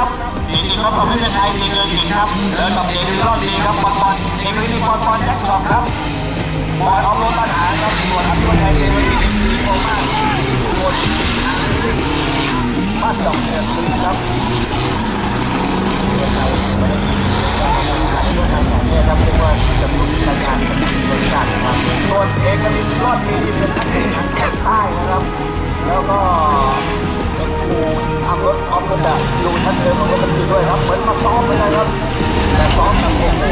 ดีครับมีสิทธิ์ครับต่อไม่เป็นไทยเดินดีครับเดินกับเอกรอดดีครับปอนปอนเอกลีปอนปอนแจ็คช็อปครับบอยออฟโรดปัญหาครับส่วนอัพยศไทยเองมันดีโอมากส่วนบ้านดอกเนี่ยครับเนี่ยครับเรียกว่าจะมีราย เชิงของรถบรรทุกด้วยครับเหมือนมาซ้อมเหมือนกันครับแต่ซ้อมแบบโอ้โห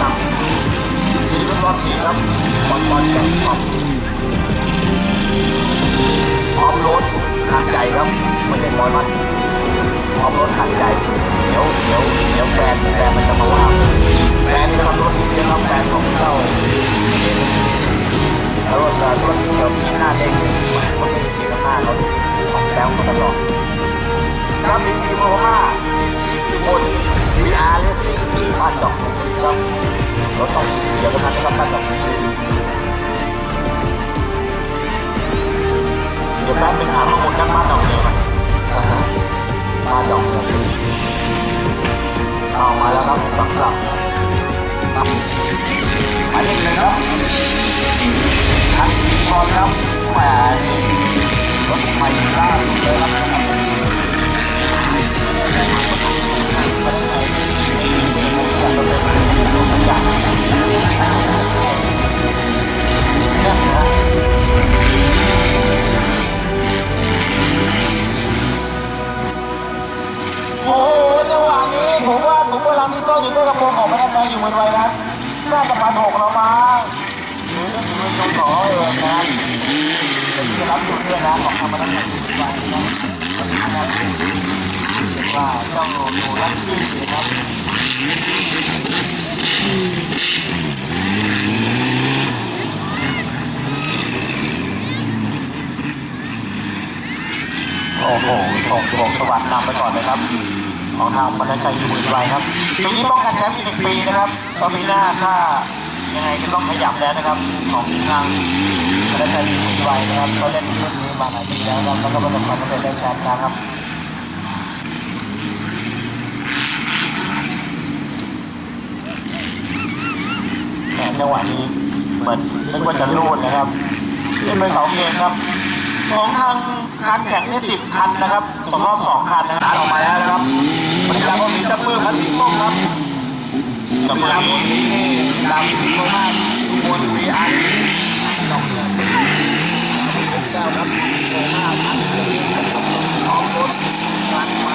ครับทีนี้ก็รอดทีครับบอลบอลจากออฟออฟรถขาดใจครับไม่ใช่บอลมันออฟรถขาดใจเดี๋ยวเดี๋ยวเดี๋ยวแฟนแฟนมันจะมาว่าแฟนนี่นะครับรถที่เดียวครับแฟนของเจ้า รถเดียวที่หน้าเด้งมันก็มีเกียร์หน้ารถของแฟนเขาตลอดน้ำมีทีมโอมาทีมบนวีอาร์เลสซิ่งบ้านดอกครับรถต้องสีเดียวกันนะครับบ้นดอกเดี๋ยวแป๊บนึงหาข้อมูลด้านบ้านดอกเดียวกัน รือจะเอ่อเออนะเดี๋ยวจะรับดูด้วยนะของทำพนักงานอยู่บนไว้นะว่าเจ้าหนูรักที่นะครับโอ้โหส่งส่งสวัสดิ์นำไปก่อนเลยครับ ของทางบรรณชัยอยู่บุรีรัมย์ครับปีนี้ป้องกันแชมป์อีกหนึ่งปีนะครับตอนปีหน้าถ้า ยังไงก็ต้องขยับแล้วนะครับของทางบรรณชัยอยู่บุรีรัมย์นะครับเขาเล่นรุ่นนี้มาหลายปีแล้วครับแล้วก็ประสบความสำเร็จได้แชมป์นะครับแต่จังหวะนี้เหมือนนึกว่าจะรูดนะครับเล่นไปสองเกมครับของทางการแข่งนี่สิบคันนะครับตกรอบสองคันนะครับออกมาแล้วนะครับวันนี้เราก็มีเจ้าปื้มคันสีส้มครับ เจ้าปื้มนี้นี่ดำสีมากทุกคนวีอาร์ดอกเดือนเจ้าครับโอ้ห้าพันพร้อมรถการมา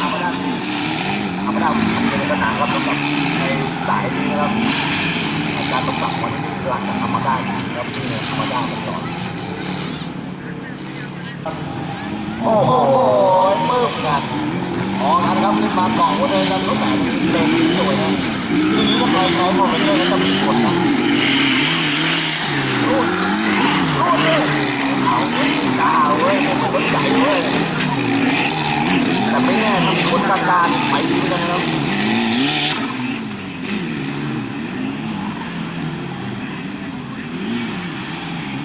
ธรรมดาธรรมดาเป็นปัญหาครับสำหรับในสายนี้ครับการตกแต่งวันนี้หลังจากธรรมดาครับที่ธรรมดามันต่อโอ้โหมืดกัน อ๋อนะครับขึ้นมาเกาะวันเลยนะรถแบบเดินสวยนะทีนี้ถ้าใครใช้พอไปเจอแล้วจะมีผลนะรูดรูดเลยเอาเว้ยกล้าเว้ยเป็นคนใหญ่เว้ยแต่ไม่แน่ถ้ามีคนกล้าๆไปดีกันนะครับ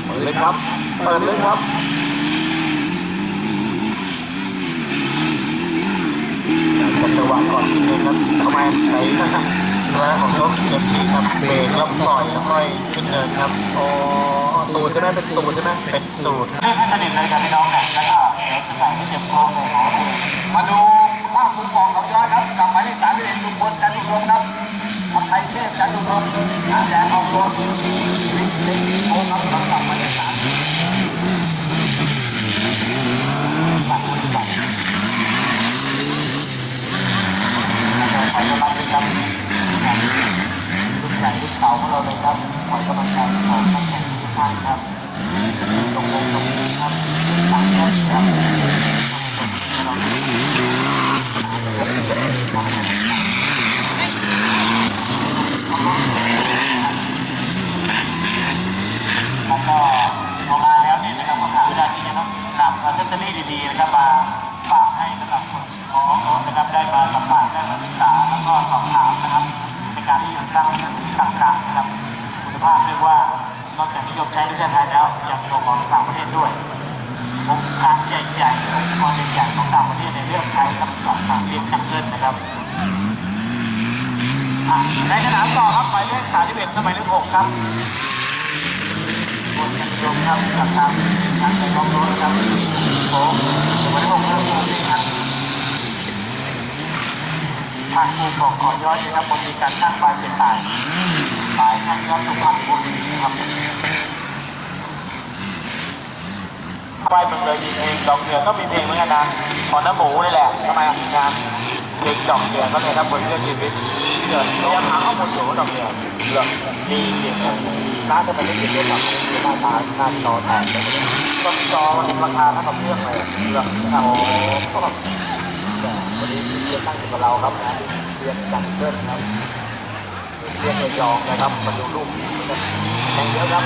เปิดเลยครับ เปิดเลยครับ จังหวะก่อนขึ้นเลยครับทำไมไหนนะครับแล้วของรถเก็บที่ครับเบรกแล้วปล่อยแล้วค่อยขึ้นเนินครับโอ๋อสูตรใช่ไหมเป็นสูตรใช่ไหมเป็นสูตรเพื่อนสนิทเลยกับพี่น้องเนี่ยแล้วก็เดี๋ยวจะใส่ให้เก็บโครงเลยครับมาดูภาพคุณฟองกับยอดครับกลับมาที่สามสิบเอ็ดลุงพลจันทุรมครับทำไทยเทพจันทุรมอาแดงออกรถลิงลิงโอ้ครับกลับมาที่สามฝากคุณฝาก ไปรับเลยครับรุ่นใหญ่รุ่นเก่าของเราเลยครับขอกำลังใจของนักแข่งทุกท่านครับตรงลงตรงนี้ครับตามแนวครับแล้วก็พอมาแล้วเนี่ยนะครับก็หาเวลาที่จะต้องนำอัซเซอรี่ดีๆนะครับมาฝากให้สำหรับคนของรถนะครับได้มาสัมผัสได้มาศึกษาแล้วก็ ในการที่จะตั้งต่างๆนะครับคุณภาพเรียกว่านอกจากนิยมใช้ในประเทศไทยแล้วยังส่งออกต่างประเทศด้วยองค์การใหญ่ๆองค์กรใหญ่ๆของต่างประเทศในเรื่องใช้กับต่างเรียนจังเกิลนะครับอะในขณะต่อครับหมายเลข31สมัยเลข6ครับคนนิยมครับกับทางทางในกองรถนะครับผมสมัยเลข6เทางภูบอกขอย้อนนะครับบนมีการสร้างปลายเสียงตายปลายทางย้อนสุพรรณบุรีครับปลายเมืองเลยมีเพลงดอกเดือก็มีเพลงเหมือนกันนะขอน้ำหมูนี่แหละทำไมอะงานเพลงดอกเดือก็เลยครับบนเรื่องชีวิตเดือดพยายามหาข้อมูลอยู่ว่าดอกเดือเหรอดีจริงน่าจะเป็นเรื่องเกี่ยวกับหน้าตาหน้าจอแทนต้นจอราคาเท่ากับเครื่องเลยเหรอครับโอ้ นนี้เรียนตั้งอยู่กับเราครับนะเรียนจังเกิลครับเรียนระยองนะครับมาดูรูปแข่งเยอะครับ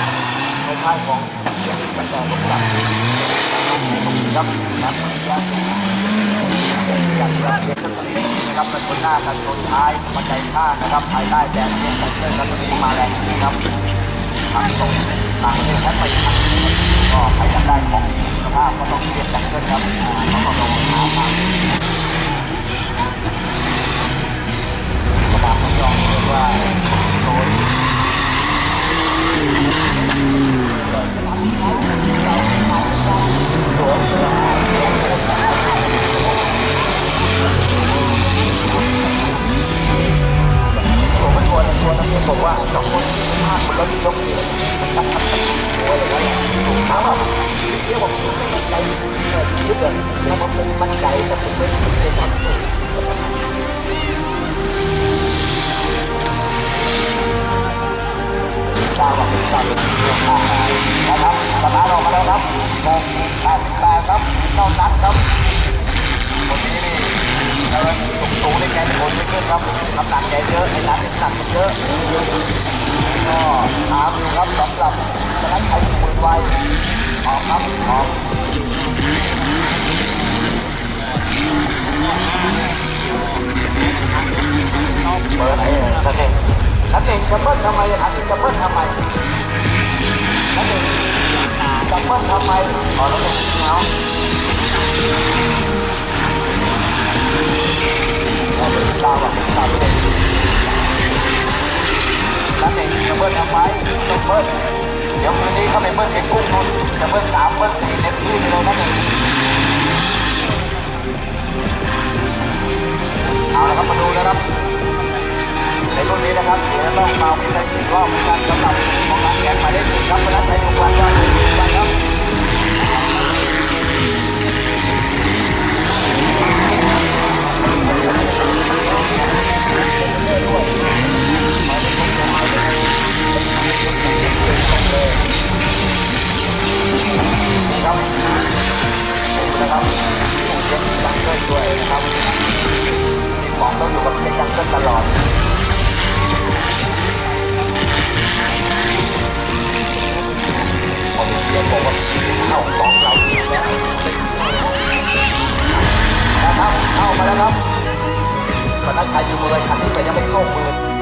ในค่ายของเรียนตั้งแต่ลูกหลักครับครับยักษ์ยักษ์ยักษ์เรียนกันนะครับเป็นหน้ากันชนท้ายมาใจข้านะครับภายใต้แดนเรียนจังเกิลครับวันนี้มาแรงจริงครับทางตรงต่างประเทศแทบไม่ทันก็ใครอยากได้ของสภาพก็ต้องเรียนจังเกิลครับเขาก็ลงหาทาง สนามยองเรียกว่าโซน พื่อนครับน้ำหนักแกเยอะไอ้นัดน้ำหนักมันเยอะก็ถามดูครับสำหรับฉะนั้นใครมือไวออกครับออกเบอร์ไหนเอ่ยนั่นเองนั่นเองจะเบิ้ลทำไมนั่นเองจะเบิ้ลทำไมนั่นเองจะเบิ้ลทำไมออนั่นเองเนาะเราเป็นดาวอะดาวเป็นนั่นเองจะเบิ้ลทำไมจะเบิ้ลเดี๋ยวคืนนี้เข้าไปเบิ้ลเองกุ้งนุ่นจะเบิ้ลสามเบิ้ลสี่เต็มที่ไปเลยนั่นเองเอาละครับมาดูนะครับในรุ่นนี้นะครับเดี๋ยวต้องมาวิจัยอีกรอบเหมือนกันสำหรับของการแข่งหมายเลขหนึ่งครับเวลาใช้ทุกวันครับทุกวันครับ ต้องอยู่กับเด็กจังกิลตลอดผมเรียนบอกว่าเข้าของเราดีแล้วนะครับเข้ามาแล้วครับพนักชัยอยู่บริษัทที่แต่ยังไม่เข้ามือ